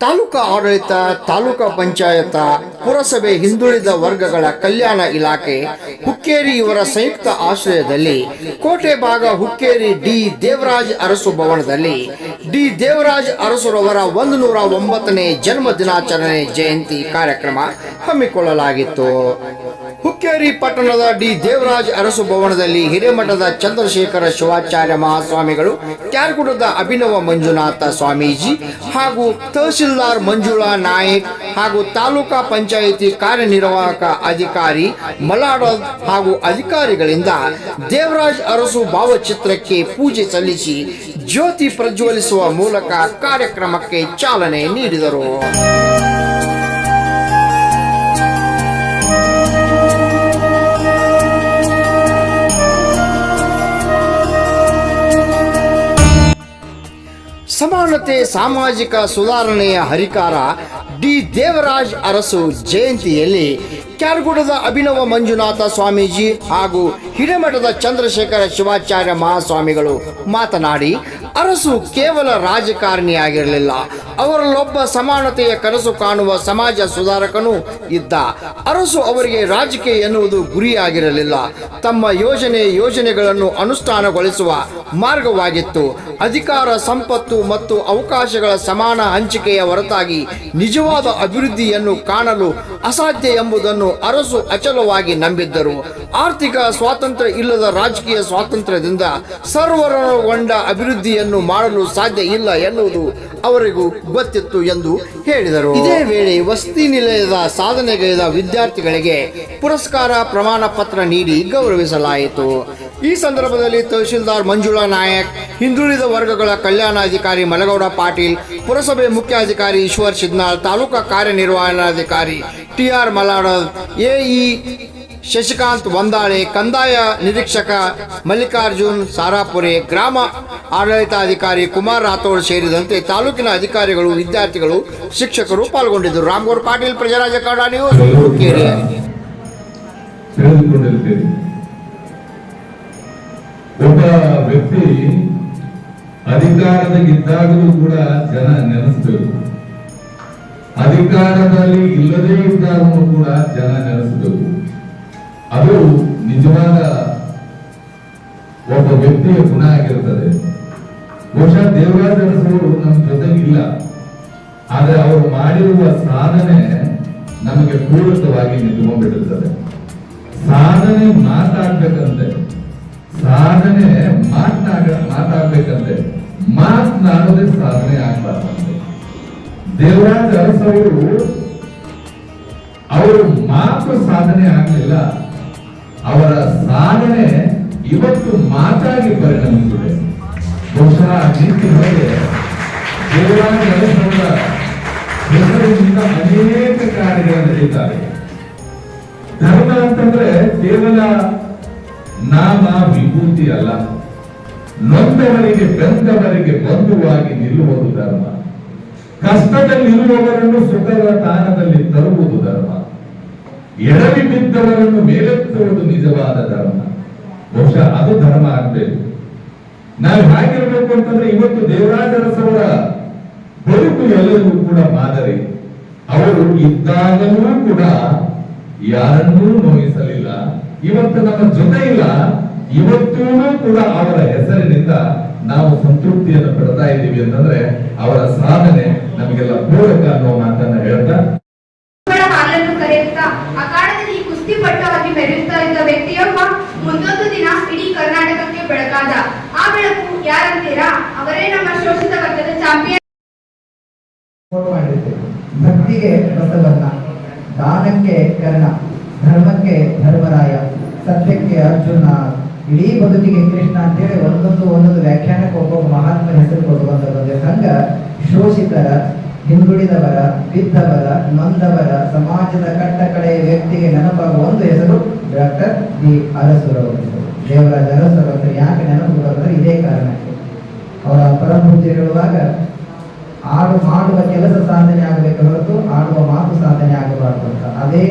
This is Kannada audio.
ತಾಲೂಕಾ ಆಡಳಿತ, ತಾಲೂಕಾ ಪಂಚಾಯತ, ಪುರಸಭೆ ಹಿಂದುಳಿದ ವರ್ಗಗಳ ಕಲ್ಯಾಣ ಇಲಾಖೆ ಹುಕ್ಕೇರಿ ಇವರ ಸಂಯುಕ್ತ ಆಶ್ರಯದಲ್ಲಿ ಕೋಟೆ ಭಾಗ ಹುಕ್ಕೇರಿ ಡಿ ದೇವರಾಜ್ ಅರಸು ಭವನದಲ್ಲಿ ಡಿ ದೇವರಾಜ್ ಅರಸುರವರ ಒಂದು ನೂರ ಒಂಬತ್ತನೇ ಜನ್ಮ ದಿನಾಚರಣೆ ಜಯಂತಿ ಕಾರ್ಯಕ್ರಮ ಹಮ್ಮಿಕೊಳ್ಳಲಾಗಿತ್ತು. ಹುಕ್ಕೇರಿ ಪಟ್ಟಣದ ಡಿ ದೇವರಾಜ್ ಅರಸು ಭವನದಲ್ಲಿ ಹಿರೇಮಠದ ಚಂದ್ರಶೇಖರ ಶಿವಾಚಾರ್ಯ ಮಹಾಸ್ವಾಮಿಗಳು ಕ್ಯಾರ್ಗುಡದ ಅಭಿನವ ಮಂಜುನಾಥ ಸ್ವಾಮೀಜಿ ಹಾಗೂ ತಹಸೀಲ್ದಾರ್ ಮಂಜುಳಾ ನಾಯಕ್ ಹಾಗೂ ತಾಲೂಕಾ ಪಂಚಾಯಿತಿ ಕಾರ್ಯನಿರ್ವಾಹಕ ಅಧಿಕಾರಿ ಮಲಾಡ ಹಾಗೂ ಅಧಿಕಾರಿಗಳಿಂದ ದೇವರಾಜ್ ಅರಸು ಭಾವಚಿತ್ರಕ್ಕೆ ಪೂಜೆ ಸಲ್ಲಿಸಿ ಜ್ಯೋತಿ ಪ್ರಜ್ವಲಿಸುವ ಮೂಲಕ ಕಾರ್ಯಕ್ರಮಕ್ಕೆ ಚಾಲನೆ ನೀಡಿದರು. ಸಮಾನತೆ ಸಾಮಾಜಿಕ ಸುಧಾರಣೆಯ ಹರಿಕಾರ ಡಿ ದೇವರಾಜ್ ಅರಸು ಜಯಂತಿಯಲ್ಲಿ ಕ್ಯಾರ್ಗುಡದ ಅಭಿನವ ಮಂಜುನಾಥ ಸ್ವಾಮೀಜಿ ಹಾಗೂ ಹಿರೇಮಠದ ಚಂದ್ರಶೇಖರ ಶಿವಾಚಾರ್ಯ ಮಹಾಸ್ವಾಮಿಗಳು ಮಾತನಾಡಿ ಅರಸು ಕೇವಲ ರಾಜಕಾರಣಿಯಾಗಿರಲಿಲ್ಲ. ಅವರಲ್ಲೊಬ್ಬ ಸಮಾನತೆಯ ಕನಸು ಕಾಣುವ ಸಮಾಜ ಸುಧಾರಕನೂ ಇದ್ದ. ಅರಸು ಅವರಿಗೆ ರಾಜಕೀಯ ಎನ್ನುವುದು ಗುರಿಯಾಗಿರಲಿಲ್ಲ. ತಮ್ಮ ಯೋಜನೆ ಯೋಜನೆಗಳನ್ನು ಅನುಷ್ಠಾನಗೊಳಿಸುವ ಮಾರ್ಗವಾಗಿತ್ತು. ಅಧಿಕಾರ, ಸಂಪತ್ತು ಮತ್ತು ಅವಕಾಶಗಳ ಸಮಾನ ಹಂಚಿಕೆಯ ಹೊರತಾಗಿ ನಿಜವಾದ ಅಭಿವೃದ್ಧಿಯನ್ನು ಕಾಣಲು ಅಸಾಧ್ಯ ಎಂಬುದನ್ನು ಅರಸು ಅಚಲವಾಗಿ ನಂಬಿದ್ದರು. ಆರ್ಥಿಕ ಸ್ವಾತಂತ್ರ್ಯ ಇಲ್ಲದ ರಾಜಕೀಯ ಸ್ವಾತಂತ್ರ್ಯದಿಂದ ಸರ್ವರೊಳಗೊಂಡ ಅಭಿವೃದ್ಧಿಯನ್ನು ಮಾಡಲು ಸಾಧ್ಯ ಇಲ್ಲ ಎನ್ನುವುದು ಅವರಿಗೂ ಗೊತ್ತಿತ್ತು ಎಂದು ಹೇಳಿದರು. ಇದೇ ವೇಳೆ ವಸತಿ ನಿಲಯದ ಸಾಧನೆಗೈದ ವಿದ್ಯಾರ್ಥಿಗಳಿಗೆ ಪುರಸ್ಕಾರ ಪ್ರಮಾಣ ಪತ್ರ ನೀಡಿ ಗೌರವಿಸಲಾಯಿತು. ಈ ಸಂದರ್ಭದಲ್ಲಿ ತಹಶೀಲ್ದಾರ್ ಮಂಜುಳಾ ನಾಯಕ್, ಹಿಂದುಳಿದ ವರ್ಗಗಳ ಕಲ್ಯಾಣಾಧಿಕಾರಿ ಮಲಗೌಡ ಪಾಟೀಲ್, ಪುರಸಭೆ ಮುಖ್ಯಾಧಿಕಾರಿ ಈಶ್ವರ್ ಸಿದ್ನಾಳ್ ತಾಲೂಕಾ ಕಾರ್ಯನಿರ್ವಹಣಾಧಿಕಾರಿ ಟಿಆರ್ ಮಲಾಡ ಎಇ ಶಶಿಕಾಂತ್ ವಂದಾಳೆ, ಕಂದಾಯ ನಿರೀಕ್ಷಕ ಮಲ್ಲಿಕಾರ್ಜುನ್ ಸಾರಾಪುರೆ, ಗ್ರಾಮ ಆಡಳಿತಾಧಿಕಾರಿ ಕುಮಾರ್ ರಾಥೋಡ್ ಸೇರಿದಂತೆ ತಾಲೂಕಿನ ಅಧಿಕಾರಿಗಳು, ವಿದ್ಯಾರ್ಥಿಗಳು, ಶಿಕ್ಷಕರು ಪಾಲ್ಗೊಂಡಿದ್ದರು. ರಾಮಗೌರ್ ಪಾಟೀಲ್ ಪ್ರಜಾರಾಜ. ತಿಳಿದುಕೊಂಡಿರ್ತೀರಿ ಒಬ್ಬ ವ್ಯಕ್ತಿ ಅಧಿಕಾರದಾಗಿದ್ದಾಗಲೂ ಕೂಡ ಜನ ನೆನೆಸ್ಬೇಕು. ಅಧಿಕಾರದಲ್ಲಿ ಇಲ್ಲದೇ ಇದ್ದಾರನ್ನು ಕೂಡ ಜನ ನೆನೆಸಬೇಕು ಅದು ನಿಜವಾದ ಒಬ್ಬ ವ್ಯಕ್ತಿಯ ಗುಣ ಆಗಿರುತ್ತದೆ. ಬಹುಶಃ ದೇವರಾಜ ಅರಸರು ನಮ್ಮ ಜೊತೆಗಿಲ್ಲ. ಆದರೆ ಅವರು ಮಾಡಿರುವ ಸಾಧನೆ ನಮಗೆ ಪೂರಕವಾಗಿ ನಿಂತುಕೊಂಡಿರುತ್ತದೆ ಸಾಧನೆ ಮಾತಾಡ್ಬೇಕಂತೆ. ಸಾಧನೆ ಮಾತಾಡ ಮಾತಾಡ್ಬೇಕಂತೆ. ಮಾತನಾಡೋದೇ ಸಾಧನೆ ಆಗ್ಬಾರ್ದಂತೆ ದೇವರಾಜ ಅರಸವರು ಅವರು ಮಾತು ಸಾಧನೆ ಆಗಲಿಲ್ಲ. ಅವರ ಸಾಧನೆ ಇವತ್ತು ಮಾತಾಗಿ ಪರಿಣಮಿಸಿದೆ. ಬಹುಶಃ ನಿಂತಿನೊಳಗೆ ದೇವರಾಜ ಅರಸವರ ಹೆಸರಿನಿಂದ ಅನೇಕ ಕಾರ್ಯಗಳು ನಡೆಯುತ್ತಾರೆ ಧರ್ಮ ಅಂತಂದ್ರೆ ಕೇವಲ ನಾಮ ವಿಭೂತಿ ಅಲ್ಲ. ನೊಂದವರಿಗೆ ಬೆಂದವರಿಗೆ ಬಂಧುವಾಗಿ ನಿಲ್ಲುವುದು ಧರ್ಮ. ಕಷ್ಟದಲ್ಲಿರುವವರನ್ನು ಸುಖದ ತಾಣದಲ್ಲಿ ತರುವುದು ಧರ್ಮ. ಎಡವಿ ಬಿದ್ದವರನ್ನು ಮೇಲೆತ್ತುವುದು ನಿಜವಾದ ಧರ್ಮ. ಬಹುಶಃ ಅದು ಧರ್ಮ ಆಗ್ಬೇಕು. ನಾವು ಹೇಗಿರ್ಬೇಕು ಅಂತಂದ್ರೆ ಇವತ್ತು ದೇವರಾಜರಸವರ ಬದುಕು ಎಲ್ಲರಿಗೂ ಕೂಡ ಮಾದರಿ. ಅವರು ಇದ್ದಾಗಲೂ ಕೂಡ ಯಾರನ್ನೂ ನೋಯಿಸಲಿಲ್ಲ. ಇವತ್ತು ನಮ್ಮ ಜೊತೆ ಇಲ್ಲ. ಇವತ್ತೂ ಕೂಡ ಅವರ ಹೆಸರಿನಿಂದ ನಾವು ಸಂತೃಪ್ತಿಯನ್ನು ಪಡ್ತಾ ಇದ್ದೀವಿ ಅಂತಂದ್ರೆ ಅವರ ಸಾಧನೆ ನಮಗೆಲ್ಲ ಪೂರಕ ಅನ್ನೋ ಮಾತನ್ನ ಹೇಳ್ತಾ ಹಾಲನ್ನು ಕರೆಯುತ್ತಾ ಇದ್ದ ವ್ಯಕ್ತಿಯೊಬ್ಬ ಮುಂದೊಂದು ದಿನ ಇಡೀ ಕರ್ನಾಟಕಕ್ಕೆ ಬೆಳಕಾದ ಆ ಬೆಳಕು ಯಾರಂತೀರಾ? ಅವರೇ ನಮ್ಮ ಶೋಷಿತ ವರ್ಗದ ಚಾಂಪಿಯನ್. ಫೋಟೋ ಮಾಡಿರ್ತೇವೆ ಭಕ್ತಿಗೆ ಬಸವಣ್ಣ ದಾನಕ್ಕೆ ಕರ್ಣ ಧರ್ಮಕ್ಕೆ ಧರ್ಮರಾಯ ಸತ್ಯಕ್ಕೆ ಅರ್ಜುನ ಇಡೀ ಬದುಕಿಗೆ ಕೃಷ್ಣ ಅಂತೇಳಿ ಒಂದೊಂದು ಒಂದೊಂದು ವ್ಯಾಖ್ಯಾನಕ್ಕೆ ಒಬ್ಬೊಬ್ಬ ಮಹಾತ್ಮ ಹೆಸರು ಕೊಡುವಂತ ಬಂದಿದೆ ಹಂಗ ಶೋಷಿತರ, ಹಿಂದುಳಿದವರ, ಬಿದ್ದವರ, ನೊಂದವರ, ಸಮಾಜದ ಕಟ್ಟಕಡೆಯ ವ್ಯಕ್ತಿಗೆ ನೆನಪಾಗುವ ಒಂದು ಹೆಸರು ಡಾಕ್ಟರ್ ಡಿ ಅರಸುರವರು ದೇವರಾಜ ಅರಸುರ ಹೆಸರು ಯಾಕೆ ನೆನಪು ಬರೋದ್ರೆ ಇದೇ ಕಾರಣಕ್ಕೆ. ಅವರ ಪರಪೂಜೆ ಹೇಳುವಾಗ, ಆಡು ಮಾಡುವ ಕೆಲಸ ಸಾಧನೆ ಆಗಬೇಕು ಹೊರತು ಆಡುವ ಮಾತು ಸಾಧನೆ ಆಗಬಾರ್ದು ಅಂತ. ಅದೇ